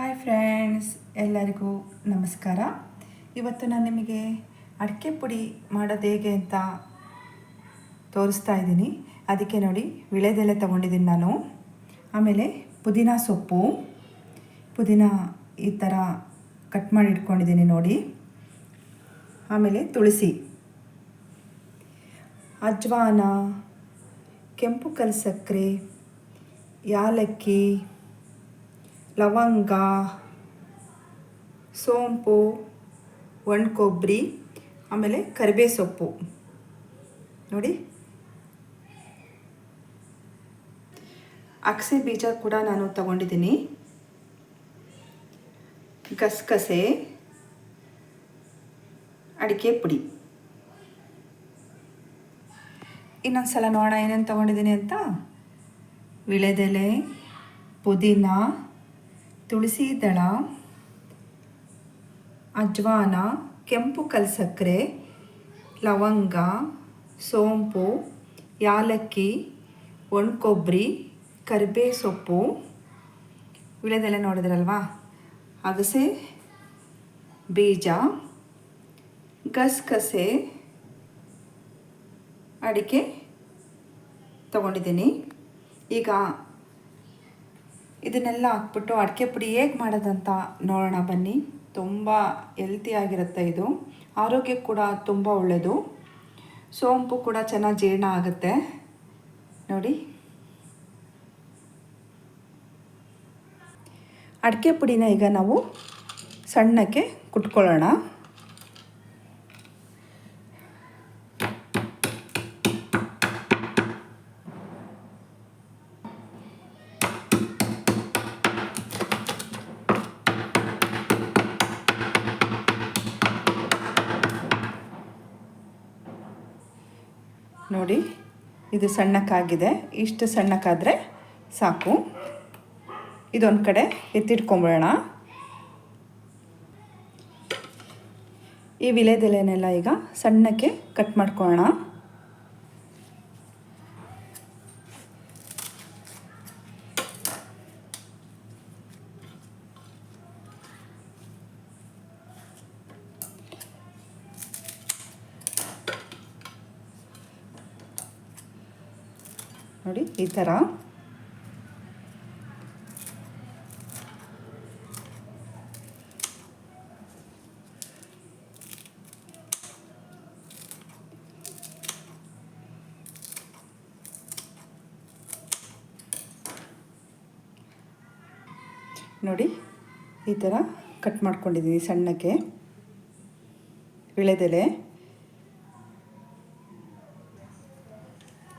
Hi friends ಎಲ್ಲರಿಗೂ ನಮಸ್ಕಾರ. ಇವತ್ತು ನಾನು ನಿಮಗೆ ಅಡಿಕೆ ಪುಡಿ ಮಾಡೋದು ಹೇಗೆ ಅಂತ ತೋರಿಸ್ತಾ ಇದ್ದೀನಿ. ಅದಕ್ಕೆ ನೋಡಿ, ವಿಳೆದೆಲೆ ತೊಗೊಂಡಿದ್ದೀನಿ ನಾನು. ಆಮೇಲೆ ಪುದೀನ ಸೊಪ್ಪು. ಪುದೀನ ಈ ಥರ ಕಟ್ ಮಾಡಿ ಇಟ್ಕೊಂಡಿದ್ದೀನಿ ನೋಡಿ. ಆಮೇಲೆ ತುಳಸಿ. ಅಜ್ವಾನ, ಕೆಂಪು ಕಲ್ಸಕ್ಕರೆ, ಯಾಲಕ್ಕಿ ಲವಂಗ, ಸೋಂಪು ಒಣ ಕೊಬ್ಬರಿ ಆಮೇಲೆ ಕರಿಬೇ ಸೊಪ್ಪು ನೋಡಿ. ಅಗಸೆ ಬೀಜ ಕೂಡ ನಾನು ತಗೊಂಡಿದ್ದೀನಿ. ಗಸಗಸೆ, ಅಡಿಕೆ ಪುಡಿ. ಇನ್ನೊಂದು ಸಲ ನೋಡೋಣ ಏನೇನು ತೊಗೊಂಡಿದ್ದೀನಿ ಅಂತ. ವಿಳೆದೆಲೆ, ಪುದೀನ ತುಳಸಿ ದಳ, ಅಜ್ವಾನ, ಕೆಂಪು ಕಲ್ಸಕ್ಕರೆ ಲವಂಗ, ಸೋಂಪು, ಯಾಲಕ್ಕಿ ಒಣ ಕೊಬ್ಬರಿ ಕರಿಬೇ ಸೊಪ್ಪು ವಿಳೆದೆಲೆ ನೋಡಿದ್ರಲ್ವಾ? ಅಗಸೆ, ಬೀಜ, ಗಸಗಸೆ, ಅಡಿಕೆ ತಗೊಂಡಿದ್ದೀನಿ. ಈಗ ಇದನ್ನೆಲ್ಲ ಹಾಕ್ಬಿಟ್ಟು ಅಡಿಕೆ ಪುಡಿ ಹೇಗೆ ಮಾಡೋದಂತ ನೋಡೋಣ ಬನ್ನಿ. ತುಂಬ ಹೆಲ್ತಿಯಾಗಿರುತ್ತೆ ಇದು. ಆರೋಗ್ಯಕ್ಕೆ ಕೂಡ ತುಂಬ ಒಳ್ಳೆಯದು ಸೋಂಪು ಕೂಡ ಚೆನ್ನಾಗಿ ಜೀರ್ಣ ಆಗುತ್ತೆ. ನೋಡಿ. ಅಡಿಕೆ ಪುಡಿನ ಈಗ ನಾವು ಸಣ್ಣಕ್ಕೆ ಕುಟ್ಕೊಳ್ಳೋಣ. ನೋಡಿ, ಇದು ಸಣ್ಣಕ್ಕಾಗಿದೆ. ಇಷ್ಟು ಸಣ್ಣಕ್ಕಾದರೆ ಸಾಕು. ಇದೊಂದು ಕಡೆ ಎತ್ತಿಟ್ಕೊಂಬಿಡೋಣ. ಈ ವಿಳೆದೆಲೆನೆಲ್ಲ ಈಗ ಸಣ್ಣಕ್ಕೆ ಕಟ್ ಮಾಡ್ಕೊಳ್ಳೋಣ. ನೋಡಿ ಈ ಥರ ನೋಡಿ ಈ ಥರ ಕಟ್ ಮಾಡ್ಕೊಂಡಿದ್ದೀನಿ ಸಣ್ಣಕ್ಕೆ. ವಿಳೆದೆಲೆ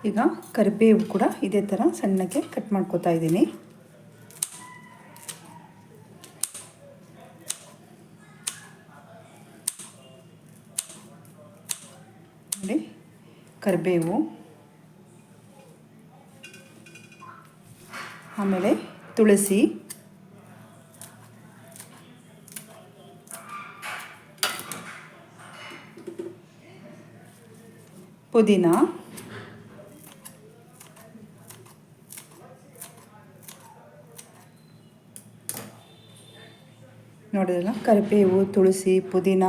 ಈಗ ಕರಿಬೇವು ಕೂಡ ಇದೇ ಥರ ಸಣ್ಣಕ್ಕೆ ಕಟ್ ಮಾಡ್ಕೋತಾ ಇದ್ದೀನಿ. ನೋಡಿ ಕರಿಬೇವು. ಆಮೇಲೆ ತುಳಸಿ. ಪುದೀನ. ನೋಡಿದ್ರಲ್ಲ, ಕರಿಬೇವು, ತುಳಸಿ, ಪುದೀನ,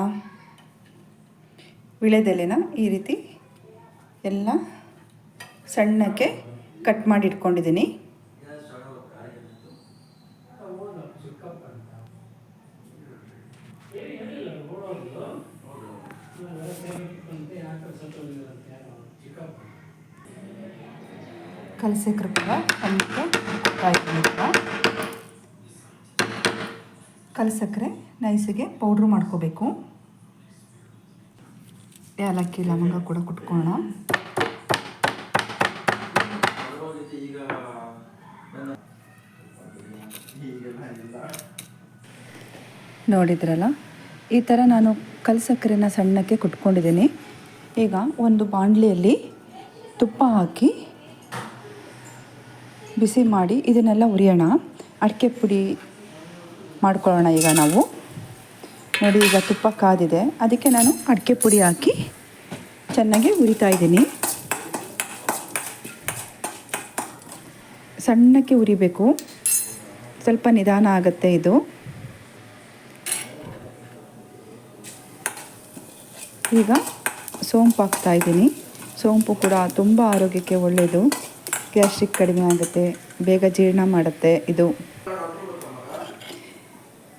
ವಿಳೆದೆಲೆನ ಈ ರೀತಿ ಎಲ್ಲ ಸಣ್ಣಕ್ಕೆ ಕಟ್ ಮಾಡಿ ಇಟ್ಕೊಂಡಿದ್ದೀನಿ. ಕಲಸಕ್ರೆ ಕೂಡ ಸಣ್ಣಕ್ಕೆ ಕಲಸಕ್ಕರೆ ನೈಸಿಗೆ ಪೌಡ್ರು ಮಾಡ್ಕೋಬೇಕು. ಏಲಕ್ಕಿ, ಲವಂಗ ಕೂಡ ಕುಟ್ಕೊಳ್ಳೋಣ ನೋಡಿದ್ರಲ್ಲ? ಈ ಥರ ನಾನು ಕಲ್ಸಕ್ಕರೆನ ಸಣ್ಣಕ್ಕೆ ಕುಟ್ಕೊಂಡಿದ್ದೀನಿ. ಈಗ ಒಂದು ಬಾಣಲಿಯಲ್ಲಿ ತುಪ್ಪ ಹಾಕಿ ಬಿಸಿ ಮಾಡಿ ಇದನ್ನೆಲ್ಲ ಉರಿಯೋಣ. ಅಡಿಕೆ ಪುಡಿ ಮಾಡ್ಕೊಳ್ಳೋಣ ಈಗ ನಾವು. ನೋಡಿ, ಈಗ ತುಪ್ಪ ಕಾದಿದೆ. ಅದಕ್ಕೆ ನಾನು ಅಡಿಕೆ ಪುಡಿ ಹಾಕಿ ಚೆನ್ನಾಗಿ ಉರಿತಾ ಇದ್ದೀನಿ. ಸಣ್ಣಕ್ಕೆ ಉರಿಬೇಕು ಸ್ವಲ್ಪ ನಿಧಾನ ಆಗುತ್ತೆ ಇದು. ಈಗ ಸೋಂಪು ಹಾಕ್ತಾ ಇದ್ದೀನಿ. ಸೋಂಪು ಕೂಡ ತುಂಬ ಆರೋಗ್ಯಕ್ಕೆ ಒಳ್ಳೆಯದು ಗ್ಯಾಸ್ಟ್ರಿಕ್ ಕಡಿಮೆ ಆಗುತ್ತೆ. ಬೇಗ ಜೀರ್ಣ ಮಾಡುತ್ತೆ ಇದು.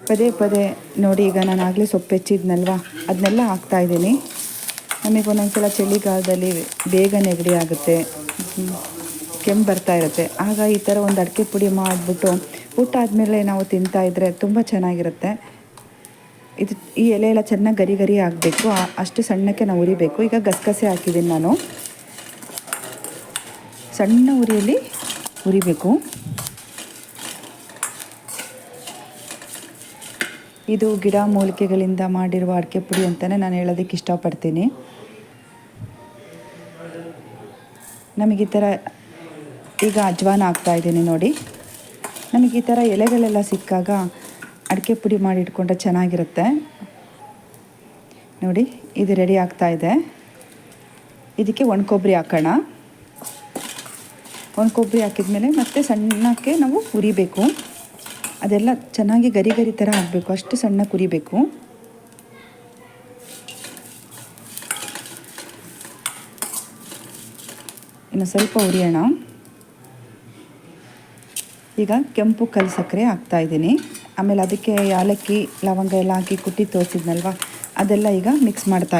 ಪದೇ ಪದೇ ನೋಡಿ ಈಗ ನಾನು ಆಗಲೇ ಸೊಪ್ಪು ಹೆಚ್ಚಿದ್ನಲ್ವ ಅದನ್ನೆಲ್ಲ ಹಾಕ್ತಾಯಿದ್ದೀನಿ ನಮಗೆ ಒಂದೊಂದ್ಸಲ ಚಳಿಗಾಲದಲ್ಲಿ ಬೇಗ ನೆಗಡಿ ಆಗುತ್ತೆ. ಕೆಮ್ಮು ಬರ್ತಾ ಇರುತ್ತೆ. ಆಗ ಈ ಥರ ಒಂದು ಅಡಿಕೆ ಪುಡಿ ಮಾಡಿಬಿಟ್ಟು ಊಟ ಆದಮೇಲೆ ನಾವು ತಿಂತಾ ಇದ್ದರೆ ತುಂಬ ಚೆನ್ನಾಗಿರುತ್ತೆ. ಇದು ಈ ಎಲೆ ಎಲ್ಲ ಚೆನ್ನಾಗಿ ಗರಿ ಗರಿ ಆಗಬೇಕು. ಅಷ್ಟು ಸಣ್ಣಕ್ಕೆ ನಾವು ಉರಿಬೇಕು. ಈಗ ಗಸಗಸೆ ಹಾಕಿದ್ದೀನಿ ನಾನು. ಸಣ್ಣ ಉರಿಯಲ್ಲಿ ಉರಿಬೇಕು. ಇದು ಗಿಡ ಮೂಲಿಕೆಗಳಿಂದ ಮಾಡಿರುವ ಅಡಿಕೆ ಪುಡಿ ಅಂತಲೇ ನಾನು ಹೇಳೋದಕ್ಕೆ ಇಷ್ಟಪಡ್ತೀನಿ. ನಮಗೆ ಈ ಥರ ಈಗ ಅಜ್ವಾನ ಹಾಕ್ತಾ ಇದ್ದೀನಿ ನೋಡಿ. ನಮಗೆ ಈ ಥರ ಎಲೆಗಳೆಲ್ಲ ಸಿಕ್ಕಾಗ ಅಡಿಕೆ ಪುಡಿ ಮಾಡಿ ಇಟ್ಕೊಂಡ್ರೆ ಚೆನ್ನಾಗಿರುತ್ತೆ. ನೋಡಿ, ಇದು ರೆಡಿ ಆಗ್ತಾ ಇದೆ. ಇದಕ್ಕೆ ಒಣ ಕೊಬ್ಬರಿ ಹಾಕೋಣ. ಒಣ ಕೊಬ್ಬರಿ ಹಾಕಿದ್ಮೇಲೆ ಮತ್ತೆ ಸಣ್ಣಕ್ಕೆ ನಾವು ಉರಿಬೇಕು ಅದೆಲ್ಲ ಚೆನ್ನಾಗಿ ಗರಿ ಗರಿ ಥರ ಆಗಬೇಕು. ಅಷ್ಟು ಸಣ್ಣ ಕುರಿಬೇಕು ಇನ್ನು ಸ್ವಲ್ಪ ಉರಿಯೋಣ. ಈಗ ಕೆಂಪು ಕಲ್ ಸಕ್ಕರೆ ಹಾಕ್ತಾಯಿದ್ದೀನಿ ಆಮೇಲೆ ಅದಕ್ಕೆ ಯಾಲಕ್ಕಿ ಲವಂಗ ಎಲ್ಲ ಹಾಕಿ ಕುಟ್ಟಿ ತೋರಿಸಿದ್ನಲ್ವ? ಅದೆಲ್ಲ ಈಗ ಮಿಕ್ಸ್ ಮಾಡ್ತಾ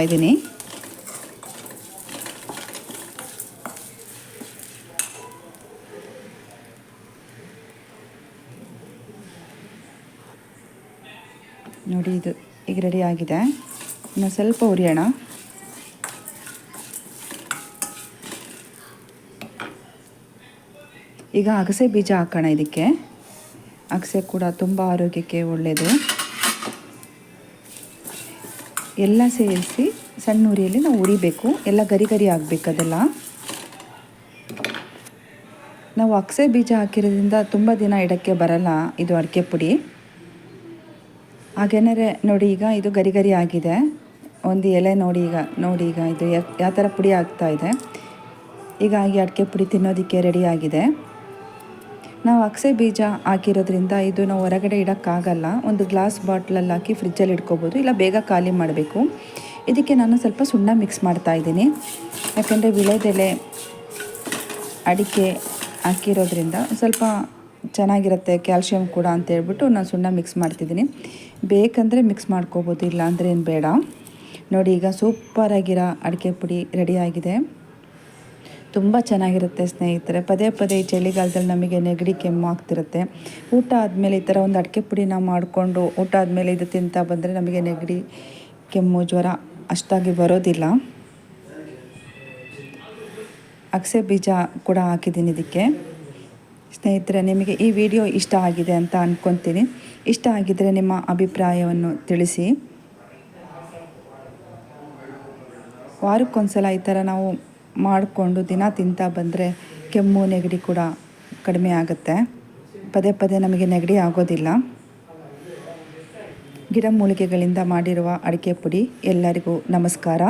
ನೋಡಿ, ಇದು ಈಗ ರೆಡಿ ಆಗಿದೆ. ಇನ್ನು ಸ್ವಲ್ಪ ಉರಿಯೋಣ ಈಗ ಅಗಸೆ ಬೀಜ ಹಾಕೋಣ ಇದಕ್ಕೆ. ಅಗಸೆ ಕೂಡ ತುಂಬ ಆರೋಗ್ಯಕ್ಕೆ ಒಳ್ಳೆಯದು ಎಲ್ಲ ಸೇರಿಸಿ ಸಣ್ಣ ಉರಿಯಲ್ಲಿ ನಾವು ಉರಿಬೇಕು ಎಲ್ಲ ಗರಿ ಗರಿ ಆಗಬೇಕು ಅದೆಲ್ಲ. ನಾವು ಅಗಸೆ ಬೀಜ ಹಾಕಿರೋದ್ರಿಂದ ತುಂಬ ದಿನ ಇಡಕ್ಕೆ ಬರಲ್ಲ ಇದು ಅಡಿಕೆ ಪುಡಿ. ಹಾಗೇನಾರೆ ನೋಡಿ ಈಗ ಇದು ಗರಿ ಗರಿ ಆಗಿದೆ. ಒಂದು ಎಲೆ ನೋಡಿ ಈಗ ನೋಡಿ ಈಗ ಇದು ಯಾವ ಥರ ಪುಡಿ ಆಗ್ತಾ ಇದೆ. ಈಗ ಈ ಅಡಿಕೆ ಪುಡಿ ತಿನ್ನೋದಕ್ಕೆ ಆಗಿದೆ. ನಾವು ಅಕ್ಸೆ ಬೀಜ ಹಾಕಿರೋದ್ರಿಂದ ಇದು ನಾವು ಹೊರಗಡೆ ಇಡೋಕ್ಕಾಗಲ್ಲ. ಒಂದು ಗ್ಲಾಸ್ ಬಾಟ್ಲಲ್ಲಿ ಹಾಕಿ ಫ್ರಿಜ್ಜಲ್ಲಿ ಇಟ್ಕೋಬೋದು, ಇಲ್ಲ ಬೇಗ ಖಾಲಿ ಮಾಡಬೇಕು. ಇದಕ್ಕೆ ನಾನು ಸ್ವಲ್ಪ ಸುಣ್ಣ ಮಿಕ್ಸ್ ಮಾಡ್ತಾ ಇದ್ದೀನಿ. ಯಾಕೆಂದರೆ ವಿಳೆದೆಲೆ ಅಡಿಕೆ ಹಾಕಿರೋದ್ರಿಂದ ಸ್ವಲ್ಪ ಚೆನ್ನಾಗಿರುತ್ತೆ ಕ್ಯಾಲ್ಶಿಯಂ ಕೂಡ ಅಂತ ಹೇಳ್ಬಿಟ್ಟು ನಾನು ಸುಣ್ಣ ಮಿಕ್ಸ್ ಮಾಡ್ತಿದ್ದೀನಿ. ಬೇಕಂದರೆ ಮಿಕ್ಸ್ ಮಾಡ್ಕೋಬೋದು ಇಲ್ಲ ಅಂದರೆ ಏನು ಬೇಡ. ನೋಡಿ, ಈಗ ಸೂಪರಾಗಿರೋ ಅಡಿಕೆ ಪುಡಿ ರೆಡಿಯಾಗಿದೆ ತುಂಬ ಚೆನ್ನಾಗಿರುತ್ತೆ ಸ್ನೇಹಿತರೆ. ಪದೇ ಪದೇ ಈ ಚಳಿಗಾಲದಲ್ಲಿ ನಮಗೆ ನೆಗಡಿ ಕೆಮ್ಮು ಆಗ್ತಿರುತ್ತೆ. ಊಟ ಆದಮೇಲೆ ಈ ಥರ ಒಂದು ಅಡಿಕೆ ಪುಡಿ ನಾವು ಮಾಡಿಕೊಂಡು ಊಟ ಆದಮೇಲೆ ಇದು ತಿಂತಾ ಬಂದರೆ ನಮಗೆ ನೆಗಡಿ ಕೆಮ್ಮು ಜ್ವರ ಅಷ್ಟಾಗಿ ಬರೋದಿಲ್ಲ. ಅಗಸೆ ಬೀಜ ಕೂಡ ಹಾಕಿದ್ದೀನಿ ಇದಕ್ಕೆ. ಸ್ನೇಹಿತರೆ, ನಿಮಗೆ ಈ ವಿಡಿಯೋ ಇಷ್ಟ ಆಗಿದೆ ಅಂತ ಅಂದ್ಕೊತೀನಿ ಇಷ್ಟ ಆಗಿದ್ದರೆ ನಿಮ್ಮ ಅಭಿಪ್ರಾಯವನ್ನು ತಿಳಿಸಿ. ವಾರಕ್ಕೊಂದ್ಸಲ ಈ ಥರ ನಾವು ಮಾಡಿಕೊಂಡು ದಿನ ತಿಂತಾ ಬಂದರೆ ಕೆಮ್ಮು, ನೆಗಡಿ ಕೂಡ ಕಡಿಮೆ ಆಗುತ್ತೆ. ಪದೇ ಪದೇ ನಮಗೆ ನೆಗಡಿ ಆಗೋದಿಲ್ಲ. ಗಿಡಮೂಲಿಕೆಗಳಿಂದ ಮಾಡಿರುವ ಅಡಿಕೆ ಪುಡಿ ಎಲ್ಲರಿಗೂ ನಮಸ್ಕಾರ.